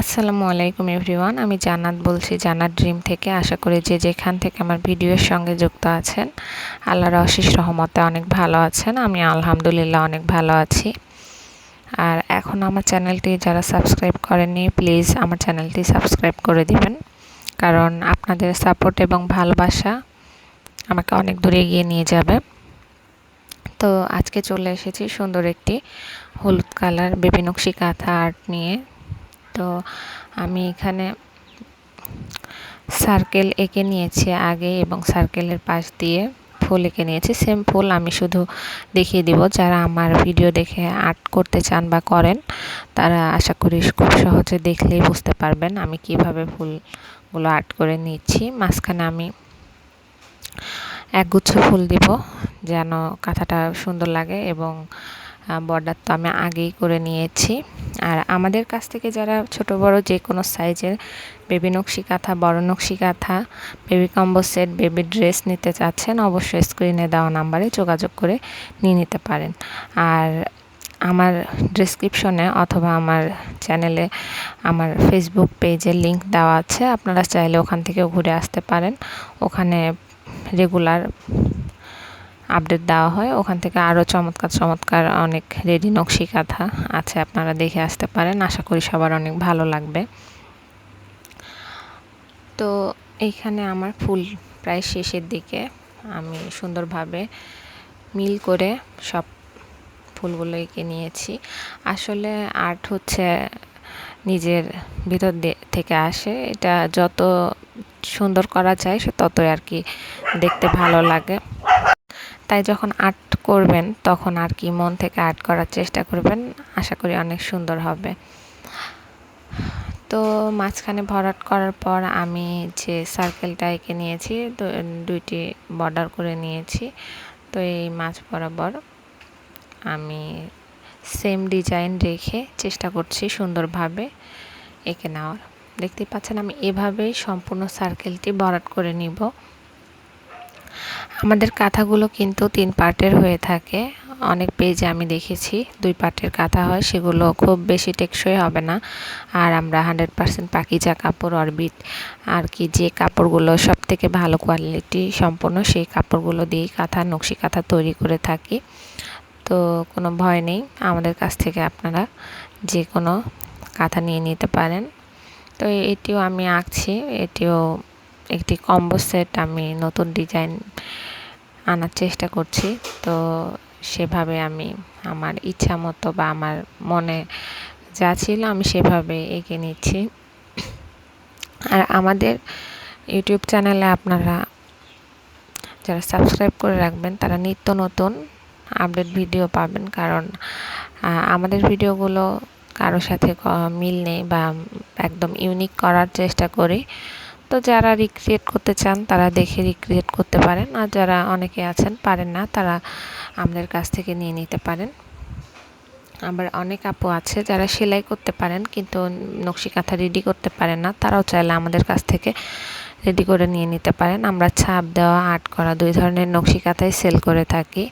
আসসালামু আলাইকুম এভরিওয়ান, আমি জান্নাত বলছি জান্নাত ড্রিম থেকে। আশা করি যে যেখান থেকে আমার ভিডিওর সঙ্গে যুক্ত আছেন, আল্লাহর অশেষ রহমতে অনেক ভালো আছেন, আমি আলহামদুলিল্লাহ অনেক ভালো আছি। আর এখন আমার চ্যানেলটি যারা সাবস্ক্রাইব করেনি প্লিজ আমার চ্যানেলটি সাবস্ক্রাইব করে দিবেন, কারণ আপনাদের সাপোর্ট এবং ভালোবাসা আমাকে অনেক দূরে এগিয়ে নিয়ে যাবে। তো আজকে চলে এসেছি সুন্দর একটি হলুদ কালার বেবি নকশি কাঁথা আর্ট নিয়ে। তো আমি এখানে সার্কেল এঁকে নিয়েছি আগে এবং সার্কেলের পাশ দিয়ে ফুল এঁকে নিয়েছি। সেম ফুল আমি শুধু দেখিয়ে দিব। যারা আমার ভিডিও দেখে আর্ট করতে চান বা করেন, তারা আশা করি খুব সহজে দেখলেই বুঝতে পারবেন আমি কীভাবে ফুলগুলো আর্ট করে নিচ্ছি। মাঝখানে আমি একগুচ্ছ ফুল দিব যেন কাঁথাটা সুন্দর লাগে এবং বর্ডার তো আমি আগেই করে নিয়েছি। আর আমাদের কাছ থেকে যারা ছোট, বড় যে কোনো সাইজের বেবি নকশি কাঁথা বড় নকশি কাঁথা baby combo set baby dress নিতে চাচ্ছেন, অবশ্যই স্ক্রিনে দেওয়া নাম্বারে যোগাযোগ করে নিয়ে নিতে পারেন। আর আমার ডিসক্রিপশনে অথবা আমার চ্যানেলে আমার ফেসবুক পেজের লিংক দেওয়া আছে। আপনারা চাইলে ওখান থেকেও ঘুরে আসতে পারেন। ওখানে রেগুলার আপডেট দেওয়া হয়। ওখান থেকে আরও চমৎকার চমৎকার অনেক রেডি নকশি কাঁথা আছে আপনারা দেখে আসতে পারেন। আশা করি সবার অনেক ভালো লাগবে। তো এইখানে আমার ফুল প্রায় শেষের দিকে। আমি সুন্দরভাবে মিল করে সব ফুলগুলো এঁকে নিয়েছি। আসলে আর্ট হচ্ছে নিজের ভিতর থেকে আসে। এটা যত সুন্দর করা যায়, সে ততই আর কি দেখতে ভালো লাগে। তাই যখন আর্ট করবেন, তখন আর কি মন থেকে আর্ট করার চেষ্টা করবেন। আশা করি অনেক সুন্দর হবে। তো মাঝখানে ভরাট করার পর আমি যে সার্কেলটা এঁকে নিয়েছি দুইটি বর্ডার করে নিয়েছি। তো এই মাছ বরাবর আমি সেম ডিজাইন রেখে চেষ্টা করছি সুন্দরভাবে এঁকে নেওয়ার। দেখতেই পাচ্ছেন আমি এভাবেই সম্পূর্ণ সার্কেলটি ভরাট করে নিব। আমাদের কাঁথাগুলো কিন্তু তিন পার্টের হয়ে থাকে। অনেক পেজে আমি দেখেছি, দুই পার্টের কাঁথা হয়, সেগুলো খুব বেশি টেকসই হবে না। আর আমরা হান্ড্রেড পার্সেন্ট পাকিজা কাপড়, অরবিট আর কি যে কাপড়গুলো সব থেকে ভালো কোয়ালিটি সম্পূর্ণ সেই কাপড়গুলো দিয়েই কাঁথা, নকশি কাঁথা তৈরি করে থাকি। তো কোনো ভয় নেই, আমাদের কাছ থেকে আপনারা যে কোনো কাঁথা নিয়ে নিতে পারেন। তো এটিও আমি আঁকছি, এটিও একটি কম্বো সেট আমি নতুন ডিজাইন আনার চেষ্টা করছি। তো সেভাবে আমি আমার ইচ্ছা মতো বা আমার মনে যা ছিল আমি সেভাবে এঁকে নিচ্ছি। আর আমাদের ইউটিউব চ্যানেলে আপনারা যারা সাবস্ক্রাইব করে রাখবেন, তারা নিত্য নতুন আপডেট ভিডিও পাবেন। কারণ আমাদের ভিডিওগুলো কারোর সাথে মিল নেই বা একদম ইউনিক করার চেষ্টা করি। তো যারা রিক্রিয়েট করতে চান, তারা দেখে রিক্রিয়েট করতে পারেন। আর যারা অনেকে আছেন, পারেন না, তারা আমাদের কাছ থেকে নিয়ে নিতে পারেন। আবার অনেক আপু আছে যারা সেলাই করতে পারেন, কিন্তু নকশি কাঁথা রেডি করতে পারেন না, তারাও চাইলে আমাদের কাছ থেকে রেডি করে নিয়ে নিতে পারেন। আমরা ছাপ দেওয়া আর্ট করা দুই ধরনের নকশি কাঁথাই সেল করে থাকি।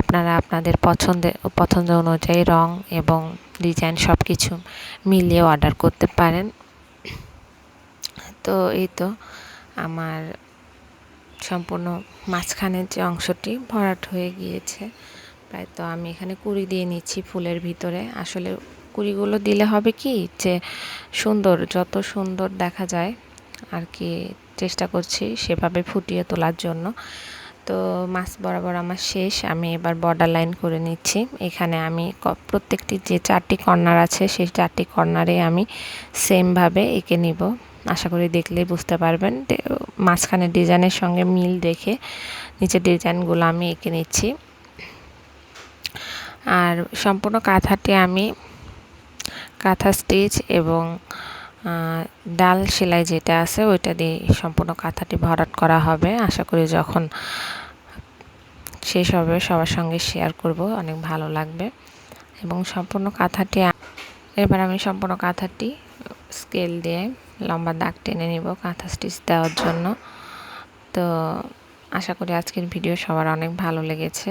আপনারা আপনাদের পছন্দের পছন্দ অনুযায়ী রং এবং ডিজাইন সব কিছু মিলিয়ে অর্ডার করতে পারেন। তো এই তো আমার সম্পূর্ণ মাঝখানের যে অংশটি ভরাট হয়ে গিয়েছে। প্রায় তো আমি এখানে কুড়ি দিয়ে নিচ্ছি ফুলের ভিতরে। আসলে কুড়িগুলো দিলে হবে কি যে সুন্দর, যত সুন্দর দেখা যায় আর কি চেষ্টা করছি সেভাবে ফুটিয়ে তোলার জন্য। তো মাছ বরাবর আমার শেষ, আমি এবার বর্ডার লাইন করে নিচ্ছি। এখানে আমি প্রত্যেকটি যে চারটি কর্নার আছে সেই চারটি কর্নারে আমি সেমভাবে এঁকে নিব। আশা করি দেখলেই বুঝতে পারবেন। মাঝখানে ডিজাইনের সঙ্গে মিল রেখে নিচের ডিজাইনগুলো আমি এঁকে নিচ্ছি। আর সম্পূর্ণ কাঁথাটি আমি কাঁথা স্টিচ এবং ডাল সেলাই যেটা আছে ওইটা দিয়ে সম্পূর্ণ কাঁথাটি ভরাট করা হবে। আশা করি যখন শেষ হবে সবার সঙ্গে শেয়ার করব, অনেক ভালো লাগবে। এবং সম্পূর্ণ কাঁথাটি এবার আমি সম্পূর্ণ কাঁথাটি স্কেল দিয়ে লম্বা দাগ টেনে নিব, কাঁথা স্টিচ দেওয়ার জন্য। তো আশা করি আজকের ভিডিও সবার অনেক ভালো লেগেছে।